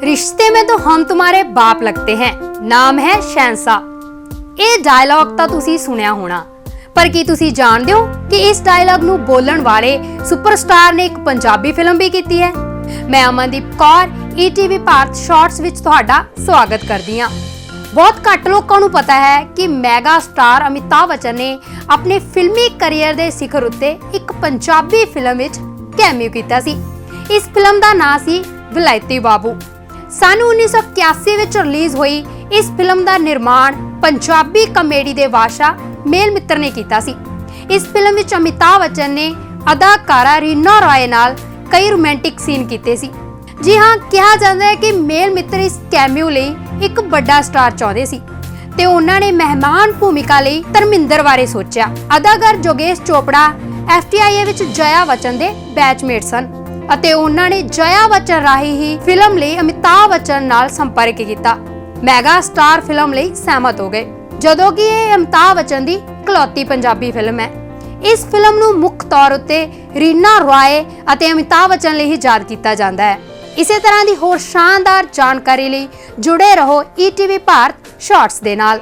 रिश्ते में तो हम तुम्हारे ਬਾਪ ਲੱਗਤੇ ਹੈ ਨਾਮ ਹੈ ਸ਼ੈਂਸਾ ਇਹ ਡਾਇਲੌਗ ਤਾਂ ਤੁਸੀਂ ਸੁਣਿਆ ਹੋਣਾ ਪਰ ਕੀ ਤੁਸੀਂ ਜਾਣਦੇ ਹੋ ਕਿ ਇਸ ਡਾਇਲੌਗ ਨੂੰ ਬੋਲਣ ਵਾਲੇ ਸੁਪਰਸਟਾਰ ਨੇ ਇੱਕ ਪੰਜਾਬੀ ਫਿਲਮ ਵੀ ਕੀਤੀ ਹੈ ਮੈਂ ਅਮਨਦੀਪ ਕੌਰ ਈਟੀਵੀ ਭਾਰਤ ਸ਼ਾਰਟਸ ਵਿੱਚ ਤੁਹਾਡਾ ਸਵਾਗਤ ਕਰਦੀ ਹਾਂ ਬਹੁਤ ਘੱਟ ਲੋਕਾਂ ਨੂੰ ਪਤਾ ਹੈ ਕਿ ਮੈਗਾ ਸਟਾਰ ਅਮਿਤਾਭ ਬੱਚਨ ਨੇ ਆਪਣੇ ਫਿਲਮੀ ਕੈਰੀਅਰ ਦੇ ਸਿਖਰ ਉੱਤੇ ਇੱਕ ਪੰਜਾਬੀ ਫਿਲਮ ਵਿੱਚ ਕੈਮਿਓ ਕੀਤਾ ਸੀ ਇਸ ਫਿਲਮ ਦਾ ਨਾਂ ਸੀ ਵਿਲਾਇਤੀ ਬਾਬੂ ਸਨ 1981 ਵਿੱਚ ਰਿਲੀਜ਼ ਹੋਈ ਇਸ ਫਿਲਮ ਦਾ ਨਿਰਮਾਣ ਪੰਜਾਬੀ ਕਾਮੇਡੀ ਦੇ ਵਾਸ਼ਾ ਮੇਲ ਮਿੱਤਰ ਨੇ ਕੀਤਾ ਸੀ। ਇਸ ਫਿਲਮ ਵਿੱਚ ਅਮਿਤਾਭ ਬੱਚਨ ਨੇ ਅਦਾਕਾਰਾ ਰੀਨਾ ਰਾਏ ਨਾਲ ਕਈ ਰੋਮਾਂਟਿਕ ਸੀਨ ਕੀਤੇ ਸੀ। ਜੀ ਹਾਂ, ਕਿਹਾ ਜਾਂਦਾ ਹੈ ਕਿ ਮੇਲ ਮਿੱਤਰ ਇਸ ਕੈਮਿਓ ਲਈ ਇੱਕ ਵੱਡਾ ਸਟਾਰ ਚਾਹੁੰਦੇ ਸੀ ਤੇ ਉਹਨਾਂ ਨੇ ਮਹਿਮਾਨ ਭੂਮਿਕਾ ਲਈ ਧਰਮਿੰਦਰ ਬਾਰੇ ਸੋਚਿਆ। ਅਦਾਕਾਰ ਜੋਗੇਸ਼ ਚੋਪੜਾ ਐਫਟੀਆਈਏ ਵਿੱਚ ਜया ਬੱਚਨ ਦੇ ਬੈਚਮੇਟ ਸਨ। ਅਤੇ ਉਹਨਾਂ ਨੇ ਜया ਬੱਚਨ ਰਾਹੀਂ ਹੀ ਫਿਲਮ ਲਈ ਅਮਿਤਾਭ ਬੱਚਨ ਨਾਲ ਸੰਪਰਕ ਕੀਤਾ। ਮੈਗਾ ਸਟਾਰ ਫਿਲਮ ਲਈ ਸਹਿਮਤ ਹੋ ਗਏ, ਜਦੋਂ ਕਿ ਇਹ ਅਮਿਤਾਭ ਬੱਚਨ ਦੀ ਇਕਲੌਤੀ ਪੰਜਾਬੀ ਫਿਲਮ ਹੈ। ਇਸ ਫਿਲਮ ਨੂੰ ਮੁੱਖ ਤੌਰ ਉੱਤੇ ਰੀਨਾ ਰਾਏ ਅਤੇ ਅਮਿਤਾਭ ਬੱਚਨ ਲਈ ਹੀ ਯਾਦ ਕੀਤਾ ਜਾਂਦਾ ਹੈ। ਇਸੇ ਤਰ੍ਹਾਂ ਦੀ ਹੋਰ ਸ਼ਾਨਦਾਰ ਜਾਣਕਾਰੀ ਲਈ ਜੁੜੇ ਰਹੋ ਈਟੀਵੀ ਭਾਰਤ ਸ਼ਾਰਟਸ ਦੇ ਨਾਲ।